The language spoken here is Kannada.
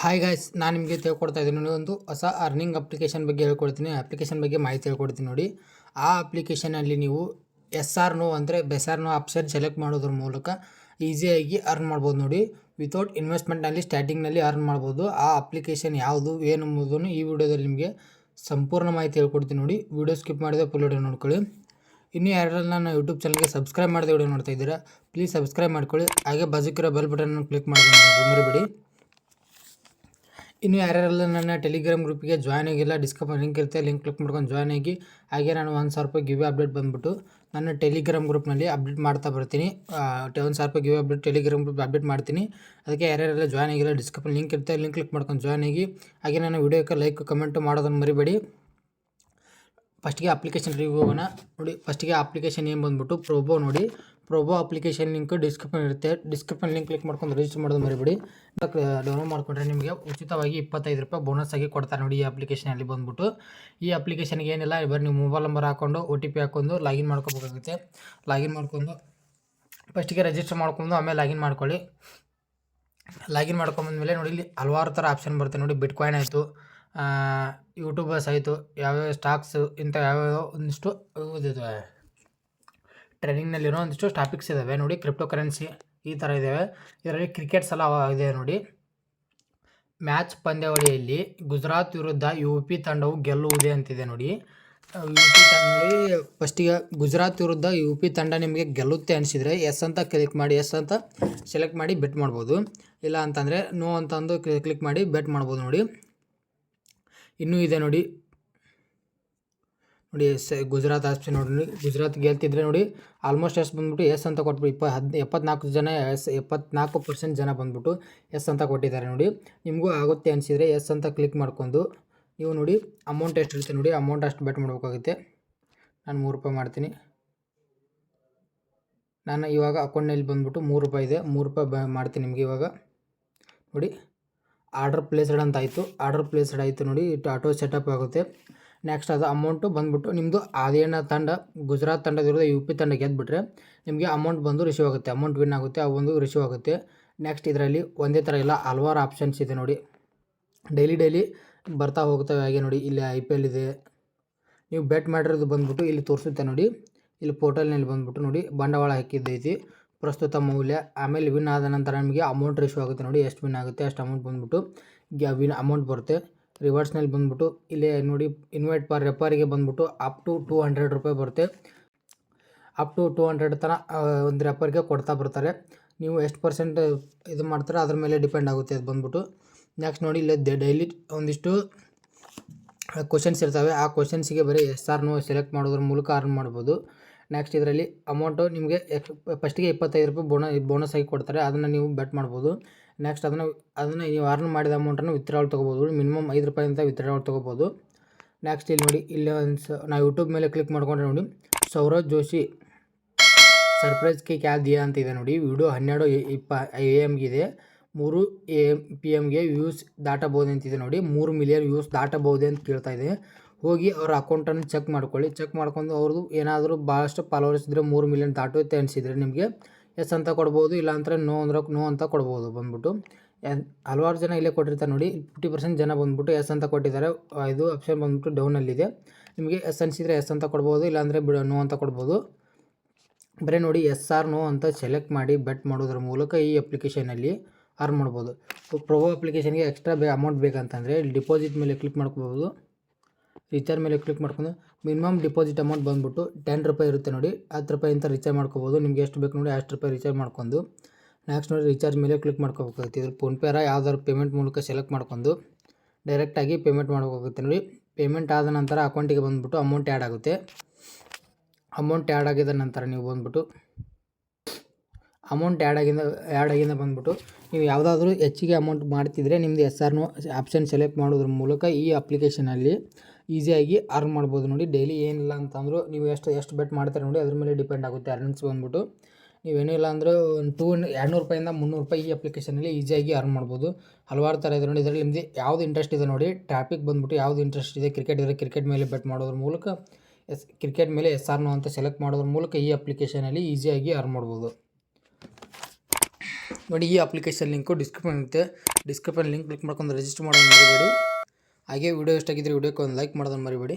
ಹಾಯ್ ಗಾಯ್ಸ್ ನಾನು ನಿಮಗೆ ತಿಳ್ಕೊಡ್ತಾ ಇದ್ದೀನಿ ಒಂದು ಹೊಸ ಅರ್ನಿಂಗ್ ಅಪ್ಲಿಕೇಶನ್ ಬಗ್ಗೆ ಹೇಳ್ಕೊಡ್ತೀನಿ. ಅಪ್ಲಿಕೇಶನ್ ಬಗ್ಗೆ ಮಾಹಿತಿ ಹೇಳ್ಕೊಡ್ತೀನಿ ನೋಡಿ. ಆ ಅಪ್ಲಿಕೇಶನಲ್ಲಿ ನೀವು ಎಸ್ ಆರ್ ನೋ ಅಂದರೆ ಬೆಸಾರ್ ನೋ ಆಪ್ಷನ್ ಸೆಲೆಕ್ಟ್ ಮಾಡೋದ್ರ ಮೂಲಕ ಈಸಿಯಾಗಿ ಅರ್ನ್ ಮಾಡ್ಬೋದು ನೋಡಿ. ವಿತೌಟ್ ಇನ್ವೆಸ್ಟ್ಮೆಂಟ್ನಲ್ಲಿ ಸ್ಟಾರ್ಟಿಂಗ್ನಲ್ಲಿ ಅರ್ನ್ ಮಾಡ್ಬೋದು. ಆ ಅಪ್ಲಿಕೇಶನ್ ಯಾವುದು, ಏನು ಎಂಬುದನ್ನು ಈ ವಿಡಿಯೋದಲ್ಲಿ ನಿಮಗೆ ಸಂಪೂರ್ಣ ಮಾಹಿತಿ ಹೇಳ್ಕೊಡ್ತೀನಿ ನೋಡಿ. ವಿಡಿಯೋ ಸ್ಕಿಪ್ ಮಾಡಿದೆ ಫುಲ್ ವಿಡಿಯೋ ನೋಡ್ಕೊಳ್ಳಿ. ಇನ್ನೂ ಯಾರೆಲ್ಲ ನನ್ನ ಯೂಟ್ಯೂಬ್ ಚಾನಲ್ಗೆ ಸಬ್ಸ್ಕ್ರೈಬ್ ಮಾಡಿದೆ ವಿಡಿಯೋ ನೋಡ್ತಾ ಇದ್ದೀರಾ ಪ್ಲೀಸ್ ಸಬ್ಸ್ಕ್ರೈಬ್ ಮಾಡ್ಕೊಳ್ಳಿ. ಹಾಗೆ ಬಜಕಿರೋ ಬೆಲ್ ಬಟನ್ ಕ್ಲಿಕ್ ಮಾಡ್ಕೊಂಡು ಮರಿಬೇಡಿ. ಇನ್ನು ಯಾರ್ಯಾರೆಲ್ಲ ನನ್ನ ಟೆಲಿಗ್ರಾಮ್ ಗ್ರೂಪಿಗೆ ಜಾಯ್ನ್ ಆಗಿಲ್ಲ ಡಿಸ್ಕಪ್ ಲಿಂಕ್ ಇರುತ್ತೆ ಲಿಂಕ್ ಕ್ಲಿಕ್ ಮಾಡ್ಕೊಂಡು ಜಾಯ್ನ್ ಆಗಿ, ಹಾಗೆ ನಾನು ಒಂದು ಸಾವಿರ ರೂಪಾಯಿ ಗಿವಿ ಅಪ್ಡೇಟ್ ಬಂದುಬಿಟ್ಟು ನನ್ನ ಟೆಲಿಗ್ರಾಮ್ ಗ್ರೂಪ್ನಲ್ಲಿ ಅಪ್ಡೇಟ್ ಮಾಡ್ತಾ ಬರ್ತೀನಿ. ಒಂದು ಸಾವಿರ ರೂಪಾಯಿ give update Telegram group update ಮಾಡ್ತೀನಿ. ಅದಕ್ಕೆ ಯಾರ್ಯಾರೆಲ್ಲ ಜಾಯ್ನ್ ಆಗಿಲ್ಲ ಡಿಸ್ಕಪ್ ಲಿಂಕ್ ಇರುತ್ತೆ ಲಿಂಕ್ ಕ್ಲಿಕ್ ಮಾಡ್ಕೊಂಡು ಜಾಯ್ನ್ ಆಗಿ, ಹಾಗೆ ನನ್ನ ವೀಡಿಯೋಕ್ಕೆ ಲೈಕ್ ಕಮೆಂಟ್ ಮಾಡೋದನ್ನು ಮರಿಬೇಡಿ. ಫಸ್ಟಿಗೆ ಅಪ್ಲಿಕೇಶನ್ ರಿವ್ಯೂ ಹೋಗೋಣ. ನೋಡಿ ಫಸ್ಟಿಗೆ ಅಪ್ಲಿಕೇಶನ್ ಏನು ಬಂದ್ಬಿಟ್ಟು ಪ್ರೋಬೋ ನೋಡಿ. ಪ್ರೋಬೋ ಅಪ್ಲಿಕೇಶನ್ ಲಿಂಕ್ ಡಿಸ್ಕ್ರಿಪ್ಷನ್ ಇರುತ್ತೆ. ಡಿಸ್ಕ್ರಿಪ್ಷನ್ ಲಿಂಕ್ ಕ್ಲಿಕ್ ಮಾಡ್ಕೊಂಡು ರಿಜಿಸ್ಟರ್ ಮಾಡೋದು ಮರಿಬೇಡಿ. ಡೌನ್ಲೋಡ್ ಮಾಡ್ಕೊಂಡ್ರೆ ನಿಮಗೆ ಉಚಿತವಾಗಿ ಇಪ್ಪತ್ತೈದು ರೂಪಾಯಿ ಬೋನಸ್ ಆಗಿ ಕೊಡ್ತಾರೆ ನೋಡಿ ಈ ಅಪ್ಲಿಕೇಶನಲ್ಲಿ ಬಂದ್ಬಿಟ್ಟು. ಈ ಅಪ್ಲಿಕೇಶನ್ಗೆ ಏನಿಲ್ಲ, ಬರೀ ನೀವು ಮೊಬೈಲ್ ನಂಬರ್ ಹಾಕೊಂಡು ಒ ಟಿ ಪಿ ಹಾಕೊಂಡು ಲಾಗಿನ್ ಮಾಡ್ಕೋಬೇಕಾಗುತ್ತೆ. ಲಾಗಿನ್ ಮಾಡ್ಕೊಂಡು ಫಸ್ಟಿಗೆ ರಿಜಿಸ್ಟರ್ ಮಾಡ್ಕೊಂಡು ಆಮೇಲೆ ಲಾಗಿನ್ ಮಾಡ್ಕೊಳ್ಳಿ. ಲಾಗಿನ್ ಮಾಡ್ಕೊಂಬಂದ್ಮೇಲೆ ನೋಡಿ ಇಲ್ಲಿ ಹಲವಾರು ಥರ ಆಪ್ಷನ್ ಬರುತ್ತೆ ನೋಡಿ. ಬಿಟ್ ಕಾಯಿನ್ ಆಯಿತು ಯೂಟ್ಯೂಬರ್ಸ್ ಆಯಿತು ಯಾವ್ಯಾವ ಸ್ಟಾಕ್ಸು ಇಂಥ ಯಾವ್ಯಾವ ಒಂದಿಷ್ಟು ಇದಿದೆ ಟ್ರೆಂಡಿಂಗ್ನಲ್ಲಿರೋ ಒಂದಿಷ್ಟು ಟಾಪಿಕ್ಸ್ ಇದ್ದಾವೆ ನೋಡಿ ಕ್ರಿಪ್ಟೋ ಕರೆನ್ಸಿ ಈ ಥರ ಇದ್ದಾವೆ ಇದರಲ್ಲಿ ಕ್ರಿಕೆಟ್ ಸಲ ಇದೆ ನೋಡಿ. ಮ್ಯಾಚ್ ಪಂದ್ಯಾವಳಿಯಲ್ಲಿ ಗುಜರಾತ್ ವಿರುದ್ಧ ಯು ಪಿ ತಂಡವು ಗೆಲ್ಲುವುದೇ ಅಂತಿದೆ ನೋಡಿ. ಯು ಪಿ ತಂಡ ಫಸ್ಟಿಗೆ ಗುಜರಾತ್ ವಿರುದ್ಧ ಯು ಪಿ ತಂಡ ನಿಮಗೆ ಗೆಲ್ಲುತ್ತೆ ಅನಿಸಿದರೆ ಎಸ್ ಅಂತ ಕ್ಲಿಕ್ ಮಾಡಿ, ಎಸ್ ಅಂತ ಸೆಲೆಕ್ಟ್ ಮಾಡಿ ಬೆಟ್ ಮಾಡ್ಬೋದು. ಇಲ್ಲ ಅಂತಂದರೆ ನೋ ಅಂತಂದು ಕ್ಲಿಕ್ ಮಾಡಿ ಬೆಟ್ ಮಾಡ್ಬೋದು ನೋಡಿ. ಇನ್ನೂ ಇದೆ ನೋಡಿ. ನೋಡಿ, ಎಸ್, ಗುಜರಾತ್ ಆಪ್ಷನ್ ನೋಡಿ ಗುಜರಾತ್ ಗೆಲ್ತಿದ್ರೆ ನೋಡಿ ಆಲ್ಮೋಸ್ಟ್ ಎಷ್ಟು ಬಂದ್ಬಿಟ್ಟು ಎಸ್ ಅಂತ ಕೊಟ್ಬಿಟ್ಟು ಇಪ್ಪ ಹದ್, ಎಪ್ಪತ್ನಾಲ್ಕು ಜನ, ಎಸ್, ಎಪ್ಪತ್ನಾಲ್ಕು ಪರ್ಸೆಂಟ್ ಜನ ಬಂದ್ಬಿಟ್ಟು ಎಸ್ ಅಂತ ಕೊಟ್ಟಿದ್ದಾರೆ ನೋಡಿ. ನಿಮಗೂ ಆಗುತ್ತೆ ಅನಿಸಿದರೆ ಎಸ್ ಅಂತ ಕ್ಲಿಕ್ ಮಾಡ್ಕೊಂಡು, ನೀವು ನೋಡಿ ಅಮೌಂಟ್ ಎಷ್ಟು ಇರುತ್ತೆ ನೋಡಿ ಅಮೌಂಟ್ ಅಷ್ಟು ಬೆಟ್ ಮಾಡಬೇಕಾಗುತ್ತೆ. ನಾನು ಮೂರು ರೂಪಾಯಿ ಮಾಡ್ತೀನಿ. ನಾನು ಇವಾಗ ಅಕೌಂಟ್ನಲ್ಲಿ ಬಂದ್ಬಿಟ್ಟು ಮೂರು ರೂಪಾಯಿ ಇದೆ. ಮೂರು ರೂಪಾಯಿ ಬ, ಮಾಡ್ತೀನಿ ನಿಮಗೆ ಇವಾಗ. ನೋಡಿ ಆರ್ಡರ್ ಪ್ಲೇಸ್ಡ್ ಅಂತ ಆಯಿತು. ಆರ್ಡರ್ ಪ್ಲೇಸ್ಡ್ ಆಯಿತು ನೋಡಿ ಆಟೋ ಸೆಟಪ್ ಆಗುತ್ತೆ. ನೆಕ್ಸ್ಟ್ ಅದು ಅಮೌಂಟು ಬಂದುಬಿಟ್ಟು ನಿಮ್ಮದು ಅದೇನ ತಂಡ, ಗುಜರಾತ್ ತಂಡದ ವಿರುದ್ಧ ಯು ಪಿ ತಂಡ ಗೆದ್ದುಬಿಟ್ರೆ ನಿಮಗೆ ಅಮೌಂಟ್ ಬಂದು ರಿಸೀವ್ ಆಗುತ್ತೆ. ಅಮೌಂಟ್ ವಿನ್ ಆಗುತ್ತೆ, ಆ ಒಂದು ರಿಸೀವ್ ಆಗುತ್ತೆ. ನೆಕ್ಸ್ಟ್ ಇದರಲ್ಲಿ ಒಂದೇ ಥರ ಇಲ್ಲ, ಹಲವಾರು ಆಪ್ಷನ್ಸ್ ಇದೆ ನೋಡಿ. ಡೈಲಿ ಡೈಲಿ ಬರ್ತಾ ಹೋಗ್ತವೆ ಹಾಗೆ ನೋಡಿ. ಇಲ್ಲಿ ಐ ಪಿ ಎಲ್ ಇದೆ. ನೀವು ಬೆಟ್ ಮಾಡಿರೋದು ಬಂದುಬಿಟ್ಟು ಇಲ್ಲಿ ತೋರಿಸುತ್ತೆ ನೋಡಿ. ಇಲ್ಲಿ ಪೋರ್ಟಲ್ನಲ್ಲಿ ಬಂದುಬಿಟ್ಟು ನೋಡಿ. ಬಂಡವಾಳ ಹಾಕಿದ್ದೈತಿ ಪ್ರಸ್ತುತ ಮೌಲ್ಯ, ಆಮೇಲೆ ವಿನ್ ಆದ ನಂತರ ನಿಮಗೆ ಅಮೌಂಟ್ ರಿಸೀವ್ ಆಗುತ್ತೆ ನೋಡಿ. ಎಷ್ಟು ವಿನ್ ಆಗುತ್ತೆ, ಅಷ್ಟು ಅಮೌಂಟ್ ಬಂದುಬಿಟ್ಟು ವಿನ್ ಅಮೌಂಟ್ ಬರುತ್ತೆ. ರಿವರ್ಸ್ನಲ್ಲಿ ಬಂದ್ಬಿಟ್ಟು, ಇಲ್ಲಿ ನೋಡಿ ಇನ್ವೈಟ್ ಪರ್ ರೆಪರಿಗೆ ಬಂದ್ಬಿಟ್ಟು ಅಪ್ ಟು ಟೂ ಹಂಡ್ರೆಡ್ ರೂಪಾಯಿ ಬರುತ್ತೆ. ಅಪ್ ಟು ಟೂ ಹಂಡ್ರೆಡ್ ತನಕ ಒಂದು ರೆಪರ್ಗೆ ಕೊಡ್ತಾ ಬರ್ತಾರೆ. ನೀವು ಎಷ್ಟು ಪರ್ಸೆಂಟ್ ಇದು ಮಾಡ್ತಾರೆ, ಅದ್ರ ಮೇಲೆ ಡಿಪೆಂಡ್ ಆಗುತ್ತೆ ಅದು ಬಂದ್ಬಿಟ್ಟು. ನೆಕ್ಸ್ಟ್ ನೋಡಿ, ಇಲ್ಲೇ ಡೈಲಿ ಒಂದಿಷ್ಟು ಕ್ವಶನ್ಸ್ ಇರ್ತವೆ. ಆ ಕ್ವಶನ್ಸಿಗೆ ಬರೀ ಎಸ್ ಆರ್ ನೋ ಸೆಲೆಕ್ಟ್ ಮಾಡೋದ್ರ ಮೂಲಕ ಅರ್ನ್ ಮಾಡ್ಬೋದು. ನೆಕ್ಸ್ಟ್ ಇದರಲ್ಲಿ ಅಮೌಂಟು ನಿಮಗೆ ಎಕ್ಸ್ ಫಸ್ಟಿಗೆ ಇಪ್ಪತ್ತೈದು ರೂಪಾಯಿ ಬೋನ ಬೋನಸ್ ಆಗಿ ಕೊಡ್ತಾರೆ. ಅದನ್ನು ನೀವು ಬೆಟ್ ಮಾಡ್ಬೋದು. ನೆಕ್ಸ್ಟ್ ಅದನ್ನು ಅದನ್ನು ನೀವು ಅರ್ನ್ ಮಾಡಿದ ಅಮೌಂಟನ್ನು ವಿತ್ಡ್ರಾವಲ್ ತೊಗೋಬೋದು. ಮಿನಿಮಮ್ ಐದು ರೂಪಾಯಿಂದ ವಿತ್ಡ್ರಾವಲ್ ತೊಗೋಬೋದು. ನೆಕ್ಸ್ಟ್ ಇಲ್ಲಿ ನೋಡಿ, ಇಲ್ಲಿ ಒಂದು ಸ ನಾವು ಯೂಟ್ಯೂಬ್ ಮೇಲೆ ಕ್ಲಿಕ್ ಮಾಡ್ಕೊಂಡ್ರೆ ನೋಡಿ ಸೌರಜ್ ಜೋಶಿ ಸರ್ಪ್ರೈಸ್ ಕೇಕ್ ಕ್ಯಾ ದಿಯಾ ಅಂತ ಇದೆ ನೋಡಿ. ವಿಡಿಯೋ ಹನ್ನೆರಡು ಇಪ್ಪ ಎ ಎಮ್ಗಿದೆ ಮೂರು ಎ ಪಿ ಎಮ್ಗೆ ವ್ಯೂಸ್ ದಾಟಬಹುದು ಅಂತಿದೆ ನೋಡಿ. ಮೂರು ಮಿಲಿಯನ್ ವ್ಯೂಸ್ ದಾಟಬಹುದೇ ಅಂತ ಕೇಳ್ತಾ ಇದೆ. ಹೋಗಿ ಅವ್ರ ಅಕೌಂಟನ್ನು ಚೆಕ್ ಮಾಡ್ಕೊಳ್ಳಿ. ಚೆಕ್ ಮಾಡ್ಕೊಂಡು ಅವ್ರದ್ದು ಏನಾದರೂ ಭಾಳಷ್ಟು ಫಾಲೋವರ್ಸ್ ಇದ್ದರೆ ಮೂರು ಮಿಲಿಯನ್ ದಾಟುತ್ತೆ ಅನಿಸಿದರೆ ನಿಮಗೆ ಎಸ್ ಅಂತ ಕೊಡ್ಬೋದು, ಇಲ್ಲ ಅಂದರೆ ನೋ ಅಂದ್ರೆ ನೋ ಅಂತ ಕೊಡ್ಬೋದು ಬಂದ್ಬಿಟ್ಟು. ಹಲವಾರು ಜನ ಇಲ್ಲೇ ಕೊಟ್ಟಿರ್ತಾರೆ ನೋಡಿ ಫಿಫ್ಟಿ ಪರ್ಸೆಂಟ್ ಜನ ಬಂದ್ಬಿಟ್ಟು ಎಸ್ ಅಂತ ಕೊಟ್ಟಿದ್ದಾರೆ. ಇದು ಆಪ್ಷನ್ ಬಂದ್ಬಿಟ್ಟು ಡೌನಲ್ಲಿದೆ ನಿಮಗೆ ಎಸ್ ಅನಿಸಿದರೆ ಎಸ್ ಅಂತ ಕೊಡ್ಬೋದು ಇಲ್ಲಾಂದರೆ ಬಿಡ ನೋ ಅಂತ ಕೊಡ್ಬೋದು. ಬರೀ ನೋಡಿ, ಎಸ್ ಆರ್ ನೋ ಅಂತ ಸೆಲೆಕ್ಟ್ ಮಾಡಿ ಬೆಟ್ ಮಾಡೋದ್ರ ಮೂಲಕ ಈ ಅಪ್ಲಿಕೇಶನಲ್ಲಿ ಅರ್ನ್ ಮಾಡ್ಬೋದು. ಪ್ರೊವೋ ಅಪ್ಲಿಕೇಶನ್ಗೆ ಎಕ್ಸ್ಟ್ರಾ ಬೇ ಅಮೌಂಟ್ ಬೇಕಂತಂದರೆ ಇಲ್ಲಿ ಡಿಪಾಸಿಟ್ ಮೇಲೆ ಕ್ಲಿಕ್ ಮಾಡ್ಕೋಬೋದು. ರಿಚಾರ್ಜ್ ಮೇಲೆ ಕ್ಲಿಕ್ ಮಾಡ್ಕೊಂಡು ಮಿನಿಮಮ್ ಡಿಪಾಸಿಟ್ ಅಮೌಂಟ್ ಬಂದುಬಿಟ್ಟು ಟೆನ್ ರೂಪಾಯಿ ಇರುತ್ತೆ ನೋಡಿ, ಹತ್ತು ರೂಪಾಯಿ ಅಂತ ರಿಚಾರ್ಜ್ ಮಾಡ್ಕೋಬೋದು. ನಿಮ್ಗೆ ಎಷ್ಟು ಬೇಕು ನೋಡಿ ಅಷ್ಟು ರೂಪಾಯಿ ರಿಚಾರ್ಜ್ ಮಾಡ್ಕೊಂಡು ನೆಕ್ಸ್ಟ್ ನೋಡಿ ರಿಚಾರ್ಜ್ ಮೇಲೆ ಕ್ಲಿಕ್ ಮಾಡ್ಕೋಬೇಕಾಗುತ್ತೆ. ಇದ್ರ ಫೋನ್ಪೇರ ಯಾವ್ದಾದ್ರು ಪೇಮೆಂಟ್ ಮೂಲಕ ಸೆಲೆಕ್ಟ್ ಮಾಡ್ಕೊಂಡು ಡೈರೆಕ್ಟಾಗಿ ಪೇಮೆಂಟ್ ಮಾಡ್ಕೋಗುತ್ತೆ ನೋಡಿ. ಪೇಮೆಂಟ್ ಆದ ನಂತರ ಅಕೌಂಟಿಗೆ ಬಂದುಬಿಟ್ಟು ಅಮೌಂಟ್ ಆ್ಯಡ್ ಆಗುತ್ತೆ. ಅಮೌಂಟ್ ಆ್ಯಡ್ ಆಗಿದ ನಂತರ ನೀವು ಬಂದುಬಿಟ್ಟು ಅಮೌಂಟ್ ಆ್ಯಡ್ ಆಗಿಂದ ಆ್ಯಡ್ ಆಗಿಂದ ಬಂದುಬಿಟ್ಟು ನೀವು ಯಾವುದಾದ್ರೂ ಹೆಚ್ಚಿಗೆ ಅಮೌಂಟ್ ಮಾಡ್ತಿದ್ರೆ ನಿಮ್ಮದು ಎಸ್ ಆರ್ನು ಆಪ್ಷನ್ ಸೆಲೆಕ್ಟ್ ಮಾಡೋದ್ರ ಮೂಲಕ ಈ ಅಪ್ಲಿಕೇಶನಲ್ಲಿ ಈಸಿಯಾಗಿ ಅರ್ನ್ ಮಾಡ್ಬೋದು ನೋಡಿ. ಡೈಲಿ ಏನಿಲ್ಲ ಅಂತಂದರೂ ನೀವು ಎಷ್ಟು ಎಷ್ಟು ಬೆಟ್ ಮಾಡ್ತಾರೆ ನೋಡಿ ಅದ್ರ ಮೇಲೆ ಡಿಪೆಂಡ್ ಆಗುತ್ತೆ ಅರ್ನಿಂಗ್ಸ್ ಬಂದ್ಬಿಟ್ಟು. ನೀವೇನಿಲ್ಲ ಅಂದರೆ ಒಂದು ಟೂ ಎರಡುನೂರು ರೂಪಾಯಿಂದ ಮುನ್ನೂರು ರೂಪಾಯಿ ಈ ಅಪ್ಲಿಕೇಶನಲ್ಲಿ ಈಸಿಯಾಗಿ ಅರ್ನ್ ಮಾಡ್ಬೋದು. ಹಲವಾರು ಥರ ಇದೆ ನೋಡಿ. ಇದರಲ್ಲಿ ನಿಮ್ಮದು ಯಾವುದು ಇಂಟ್ರೆಸ್ಟ್ ಇದೆ ನೋಡಿ. ಟ್ರಾಫಿಕ್ ಬಂದ್ಬಿಟ್ಟು ಯಾವುದು ಇಂಟ್ರೆಸ್ಟ್ ಇದೆ ಕ್ರಿಕೆಟ್ ಇದ್ರೆ ಕ್ರಿಕೆಟ್ ಮೇಲೆ ಬೆಟ್ ಮಾಡೋದ್ರ ಮೂಲಕ, ಎಸ್ ಕ್ರಿಕೆಟ್ ಮೇಲೆ ಎಸ್ ಆರ್ನೋ ಅಂತ ಸೆಲೆಕ್ಟ್ ಮಾಡೋದ್ರ ಮೂಲಕ ಈ ಅಪ್ಲಿಕೇಶನಲ್ಲಿ ಈಸಿಯಾಗಿ ಅರ್ನ್ ಮಾಡ್ಬೋದು. ನೋಡಿ ಈ ಅಪ್ಲಿಕೇಶನ್ ಲಿಂಕು ಡಿಸ್ಕ್ರಿಪ್ಷನ್ ಇರುತ್ತೆ. ಡಿಸ್ಕ್ರಿಪ್ಷನ್ ಲಿಂಕ್ ಕ್ಲಿಕ್ ಮಾಡ್ಕೊಂಡು ರಿಜಿಸ್ಟರ್ ಮಾಡೋದು ಮರಿಬೇಡಿ. ಹಾಗೆ ವಿಡಿಯೋ ಇಷ್ಟ ಆಗಿದ್ರೆ ವಿಡಿಯೋಕ್ಕೆ ಒಂದು ಲೈಕ್ ಮಾಡೋದನ್ನು ಮರಿಬೇಡಿ.